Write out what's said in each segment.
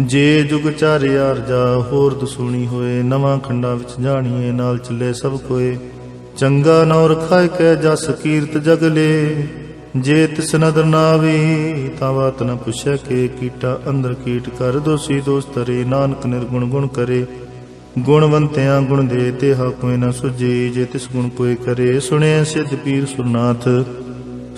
ਜੇ ਜੁਗ ਚਾਰਿਆਰ ਜਾ, ਹੋਰ ਦਸੂਣੀ ਹੋਏ, ਨਵਾਂ ਖੰਡਾਂ ਵਿੱਚ ਜਾਣੀਏ, ਨਾਲ ਚੱਲੇ ਸਭ ਕੋਏ। ਚੰਗਾ ਨੌ ਰਖਾਇ ਕੈ ਜਸ ਕੀਰਤ ਜਗਲੇ ਜੇ ਤਿਸ ਨਦਰ ਨਾਵੀ ਤਾਂ ਬਾਤ ਨ ਪੁੱਛੈ ਕੇ, ਕੀਟਾ ਅੰਦਰ ਕੀਟ ਕਰ ਦੋਸੀ ਦੋਸਤਰੇ ਨਾਨਕ ਨਿਰਗੁਣ ਗੁਣ ਕਰੇ। ਗੁਣਵੰਤਿਆਂ ਗੁਣ ਦੇ ਤੇ ਕੋਈ ਨ ਸੁਜੇ ਜੇ ਤਿਸ ਗੁਣ ਕੋਈ ਕਰੇ। ਸੁਣੇ ਸਿੱਧ ਪੀਰ ਸੁਰਨਾਥ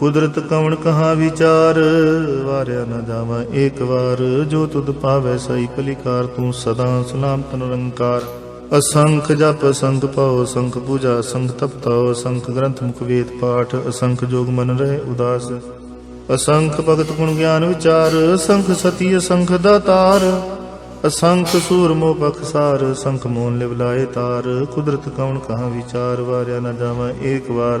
ਕੁਦਰਤ ਕਵਣ ਕਹਾ ਵਿਚਾਰ? ਵਾਰਿਆ ਨਾ ਜਾਵਾਂ ਏਕ ਵਾਰ। ਜੋ ਤੁਧ ਪਾਵੈ ਸਈ ਭਲੀਕਾਰ ਤੂੰ ਸਦਾ ਸਲਾਮਤ ਨਿਰੰਕਾਰ ਅਸੰਖ ਜਪ ਅਸੰਖ ਪਾਉ ਅਸੰਖ ਪੂਜਾ ਅਸੰਖ ਤਪਤਾਉ ਅਸੰਖ ਗ੍ਰੰਥ ਮੁਖ ਵੇਦ ਪਾਠ। ਅਸੰਖ ਜੋਗ ਮਨ ਰਹਿ ਉਦਾਸ। ਅਸੰਖ ਭਗਤ ਗੁਣ ਗਿਆਨ ਵਿਚਾਰ। ਅਸੰਖ ਸਤੀ, ਅਸੰਖ ਦਾਤਾਰ ਅਸੰਖ ਸੂਰ ਮੋਹ ਬਖਸਾਰ ਸੰਖ ਮੋਨ ਲਿਵ ਲਾਏ ਤਾਰ। ਕੁਦਰਤ ਕਉਣ ਕਹਾ ਵਿਚਾਰ? ਵਾਰਿਆ ਨਾ ਜਾਵਾਂ ਏਕ ਵਾਰ।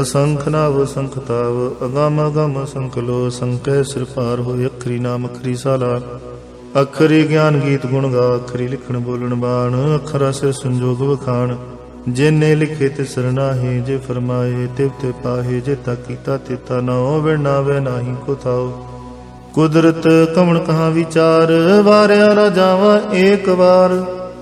ਅਸੰਖ ਨਾਵ ਅਸੰਖ ਤਾਵ ਅਗਮ ਅਗਮ ਅਸੰਖ ਲੋ, ਸੰਕੈ ਸਿਰ ਪਾਰ ਹੋਏ ਅਖਰੀ ਨਾਮ ਅਖਰੀ ਸਾਲਾ। ਅਖਰੀ ਗਿਆਨ ਗੀਤ ਗੁਣ ਗਾ, ਅਖਰੀ ਲਿਖਣ ਬੋਲਣ ਬਾਣ, ਅਖਰਾ ਸੇ ਸੰਜੋਗ ਵਖਾਣ। ਜਿਨੇ ਲਿਖੇ ਤੇ ਸਰਨਾਹੀ ਜੇ ਫਰਮਾਏ ਤਿਵ ਤੇ ਪਾਹੇ, ਜੇ ਤਾ ਕੀਤਾ ਤੇ ਨਾ ਹੋਵੇ ਨਾਵੇ ਨਾਹੀ ਕੋ ਥਾਓ ਕੁਦਰਤ ਕਵਣ ਕਹਾ ਵਿਚਾਰ, ਵਾਰਿਆ ਨਾ ਜਾਵਾਂ ਏਕ ਵਾਰ।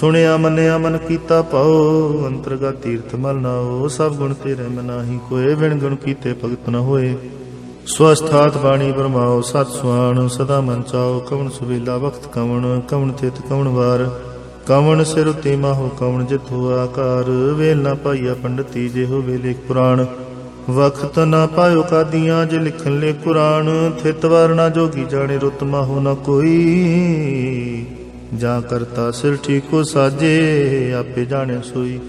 ਸੁਣਿਆ, ਮੰਨਿਆ, ਮਨ ਕੀਤਾ ਪਾਉ ਅੰਤਰਗਾ ਤੀਰਥ ਮਲ ਨਾਓ ਸਭ ਗੁਣ ਤੇਰੇ ਮਨਾਹੀ ਕੋਏ ਵਿਣ ਗੁਣ ਕੀਤੇ ਭਗਤ ਨ ਹੋਏ। ਸਵਸਥਾਤ ਬਾਣੀ ਬਰਮਾਓ, ਸਤ ਸੁਆਣ, ਸਦਾ ਮਨ ਚਾਓ, ਕਵਣ ਸੁਵੇਲਾ ਵਖਤ ਕਵਣ ਕਵਣ ਤਿਤ ਕਵਣ ਵਾਰ। ਕਵਣ ਸਿਰ ਉਤੇ ਮਾਹੋ, ਕਵਣ ਜਿਥੋ ਆਕਾਰ। ਵੇਲ ਨਾ ਪਾਈਆ ਪੰਡਤੀ ਜੇ ਹੋ ਵੇਲੇ ਪੁਰਾਣ। ਵਖਤ ਨਾ ਪਾਇਓ ਕਾਦੀਆਂ, ਜੇ ਲਿਖਣ ਲੈ ਕੁਰਾਨ। ਥਿਤ ਵਰਨਾ ਜੋਗੀ, ਜਾਣੇ ਰੁਤ ਮਾਹੋ ਨਾ ਕੋਈ। ਜਾਂ ਕਰਤਾ ਸਿਰ ਠੀਕੋ ਸਾਜੇ, ਆਪੇ ਜਾਣੇ ਸੋਈ।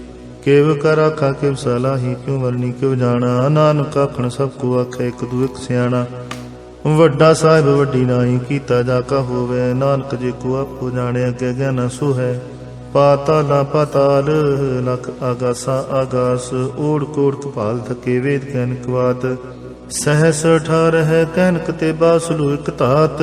ਕੇਵ ਕਰ ਆਖਾ, ਕਿਵ ਸਲਾਹੀ, ਕਿਉ ਵਰਨੀ, ਕਿਵ ਜਾਣਾ। ਨਾਨਕ ਆਖਣ, ਸਭ ਕੋ ਆਖੇ, ਇੱਕ ਦੂ ਇੱਕ ਸਿਆਣਾ। ਵੱਡਾ ਸਾਹਿਬ ਵੱਡੀ ਨਾਹੀ, ਕੀਤਾ ਜਾ ਕਾ ਹੋਵੇ। ਨਾਨਕ ਜੇ ਕੋ ਆਪੋ ਜਾਣੇ ਅਗੇ ਗਿਆਨ ਸੋ ਹੈ। ਪਾਤਾਲਾ ਪਾਤਾਲ, ਲਖ ਆਗਾਸਾ ਆਗਾਸ। ਓੜ ਕੋੜ ਕਪਾਲ ਥਕੇ ਵੇਦ ਕਹਿਨ ਕਵਾਤ ਸਹਸ ਠਾਰ ਹੈ ਕਹਿਨਕ ਤੇ ਬਾਸਲੂ ਇਕ ਧਾਤ।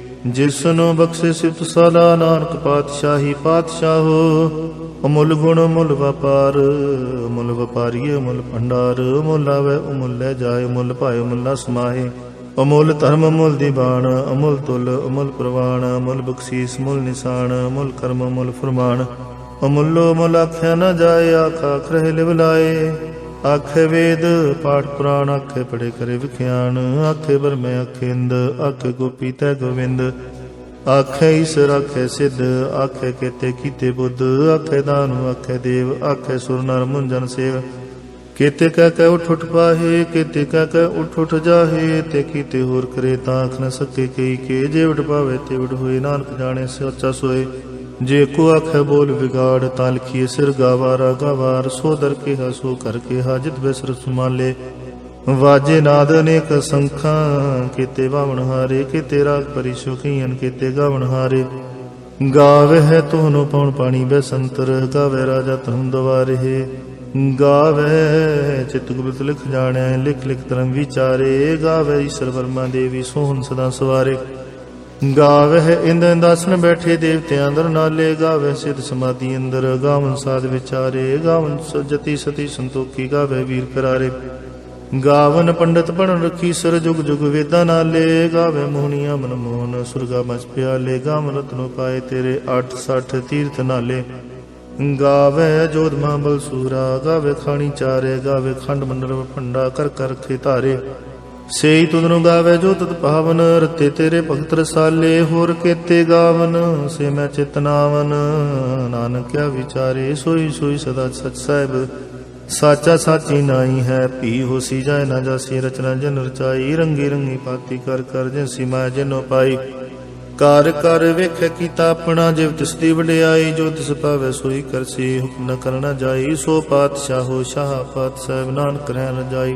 ਜਿਸ ਨੂੰ ਬਖਸ਼ੇ ਸਿਫਤ ਸਦਾ ਨਾਨਕ ਪਾਤਸ਼ਾਹੀ ਪਾਤਸ਼ਾਹੋ ਅਮੁੱਲ ਗੁਣ ਮੁੱਲ ਵਪਾਰ ਮੁੱਲ ਵਪਾਰੀਏ ਮੁੱਲ ਭੰਡਾਰ ਮੁੱਲ ਆਵੇ ਉਮੁੱਲ ਲੈ ਜਾਏ ਮੁੱਲ ਭਾਏ ਮੁੱਲਾ ਸਮਾਏ। ਅਮੁੱਲ ਧਰਮ ਮੁੱਲ ਦੀਵਾਨ ਅਮੁੱਲ ਤੁਲ ਅਮੁੱਲ ਪ੍ਰਵਾਨ ਅਮੁੱਲ ਬਖਸ਼ੀਸ ਮੁੱਲ ਨਿਸ਼ਾਨ, ਅਮੁੱਲ ਕਰਮ ਮੁੱਲ ਫਰਮਾਨ। ਅਮੁੱਲੋ ਮੁੱਲ ਆਖਿਆ ਨਾ ਜਾਏ ਆਖਾ ਖਰੇ ਲਿਵਲਾਏ ਲਾਏ ਵੇਦ ਪਾਠ ਪੁਰਾਣ, ਆਖੇ ਪੜੇ ਕਰੇ ਵਿਖਿਆਨ, ਆਖੇ ਬਰਮੇ ਆਖੇ ਇੰਦ ਗੋਪੀ ਤੈ ਗੋਵਿੰਦ। ਆਖੇ ਈਸਰ, ਆਖੇ ਸਿੱਧ, ਆਖੇ ਕੇਤੇ ਕੀਤੇ ਬੁੱਧ, ਆਖੇ ਦਾਨੁ, ਆਖੇ ਦੇਵ, ਆਖੇ ਸੁਰ ਨਰ ਮੁੰਜਨ ਸੇਵ। ਕੇਤੇ ਕਹਿ ਕਹਿ ਉਠ ਉਠ ਪਾਹੇ, ਕੇਤੇ ਕਹਿ ਕਹਿ ਉਠ ਉਠ ਜਾਹੇ, ਤੇ ਕੀਤੇ ਹੋਰ ਕਰੇ ਤਾਂ ਆਖ ਨ ਸਕੇ ਕਈ ਕੇ, ਜੇ ਉਠ ਪਾਵੇ ਤੇ ਉਠ ਹੋਏ, ਨਾਨਕ ਜਾਣੇ ਸੱਚਾ ਸੋਏ। ਜੇ ਕੋ ਆਖੇ ਬੋਲ ਵਿਗਾੜ ਤਾਂ ਲਿਖੀਏ ਸਿਰ ਗਾਵਾਰਾ, ਗਾਵਾਰ ਸੋ ਦਰ ਕੇ ਹਸੋ ਕਰ ਕੇ ਹਾਜਤ ਬਿਸਰ ਸੁਮਾਲੇ ਵਾਜੇ ਨਾਦ ਅਨੇਕ ਸੰਖਾਂ, ਕੀਤੇ ਬਾਵਣ ਹਾਰੇ, ਕੀਤੇ ਰਾਗ ਪਰੀ ਸੁਖੀਨ ਗਾਵਣ ਹਾਰੇ। ਗਾਵੇ ਹੈ ਤੋਨੋ ਪਉਣ ਪਾਣੀ ਬੈਸੰਤਰ, ਗਾਵੇ ਰਾਜਾ ਧਰਮ ਦਵਾਰੇ। ਗਾਵੇ ਚਿਤ ਗੁਪਤ ਲਿਖ ਜਾਣੈ, ਲਿਖ ਲਿਖ ਧਰਮ ਵਿਚਾਰੇ। ਗਾਵੇ ਈਸ਼ਰ ਵਰਮਾ ਦੇਵੀ, ਸੋਹਣ ਸਦਾ ਸਵਾਰੇ। ਗਾਵੇ ਇੰਦ ਇੰਦਾਸਨ ਬੈਠੇ ਦੇਵਤਿਆਂ ਅੰਦਰ, ਨਾਲੇ ਗਾਵੇ ਸਿਧ ਸਮਾਧੀ ਅੰਦਰ। ਗਾਵਨ ਸਾਧ ਵਿਚਾਰੇ, ਗਾਵਨ ਸਜਤੀ ਸਤੀ ਸੰਤੋਖੀ ਗਾਵੇ ਵੀਰ ਪਿਰਾਰੇ ਗਾਵਨ ਪੰਡਤ ਬਣ ਰਖੀ ਸਰ ਜੁਗ ਜੁਗ ਵੇਦਾਂ ਨਾਲੇ। ਗਾਵੇ ਮੋਹਣੀਆਂ ਮਨ ਮੋਹਨ, ਸੁਰਗਾ ਮਚ ਪਿਆਲੇ। ਗਾਵਨ ਰਤਨੋ ਪਾਏ ਤੇਰੇ 860 ਤੀਰਥ ਨਾਲੇ। ਗਾਵੈ ਜੋਧ ਮਾਂਬਲ ਸੂਰਾ ਗਾਵੈ ਖਾਣੀ ਚਾਰੇ ਗਾਵੈ ਖੰਡ ਮੰਡਲ ਭੰਡਾ ਕਰ ਕਰ ਰਖੇ ਧਾਰੇ ਸੇਈ ਤੁਧਨੂੰ ਗਾਵੇ ਜੋ ਤਤ ਪਾਵਨ, ਰਤੇ ਤੇਰੇ ਭਗਤ ਰਸਾਲੇ, ਹੋਰ ਕੇਤੇ ਗਾਵਨ, ਸੇ ਮੈਂ ਚਿਤਨਾਵਨ ਨਾਨਕ ਵਿਚਾਰੇ, ਸੋਈ ਸੋਈ ਸਦਾ ਸਚ ਸਾਹਿਬ। ਸਾਚਾ ਸਾਚੀ ਨਾਈ ਹੈ, ਭੀ ਹੋਸੀ ਜਾਏ ਨਾ ਜਾਸੀ, ਰਚਨਾ ਜਨ ਰਚਾਈ। ਰੰਗੀ ਰੰਗੀ ਪਾਤੀ ਕਰ ਕਰ ਜਿਨਸੀ ਮੈਂ ਜਿਨੋ ਪਾਈ। ਕਰ ਕਰ ਵੇਖ ਕੀਤਾ ਆਪਣਾ, ਜਿਵ ਤਿਸ ਦੀ ਵਡਿਆਈ, ਜੋ ਤਿਸ ਪਾਵੇ ਸੋਈ ਕਰਸੀ। ਹੁਕਮ ਨ ਕਰਨਾ ਜਾਈ, ਸੋ ਪਾਤਸ਼ਾਹੋ ਸ਼ਾਹ ਪਾਤ ਸਾਹਿਬ ਨਾਨਕ ਰਹਿ ਨ ਜਾਈ।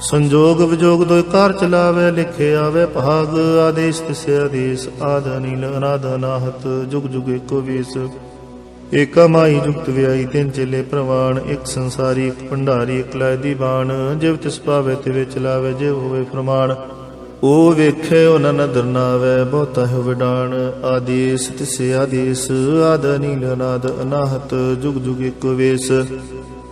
ਸੰਜੋਗ ਵਿਜੋਗ ਦੋਇ ਕਾਰ ਚਲਾਵੇ, ਲਿਖੇ ਆਵੇ ਭਾਗ, ਆਦੇਸ਼ ਤਿਸੇ ਆਦੇਸ਼, ਆਦ ਨੀਲ ਅਨਾਦ ਅਨਾਹਤ, ਜੁਗ ਜੁਗ ਏਕੋ ਵੇਸ। ਏਕਾ ਮਾਈ ਜੁਗਤ ਵਿਆਈ ਤਿੰਨ ਚੇਲੇ ਪ੍ਰਵਾਨ ਇੱਕ ਸੰਸਾਰੀ, ਇੱਕ ਭੰਡਾਰੀ, ਇੱਕ ਲੈ ਦੀ ਬਾਣ ਜਿਵ ਤਿਸ ਪਾਵੇ ਤੇ ਵਿੱਚ ਲਾਵੇ ਜਿਵ ਹੋਵੇ ਪ੍ਰਮਾਣ ਉਹ ਵੇਖੇ ਉਹਨਾਂ ਨਦਰ ਨਾਵੇ, ਬਹੁਤਾ ਹੋ ਵਿਡਾਣ ਆਦੇਸ ਤਿਸੇ ਆਦੇਸ, ਆਦ ਨੀਲ ਅਨਾਦ ਅਨਾਹਤ, ਜੁਗ ਜੁਗ ਏਕੋ ਵੇਸ।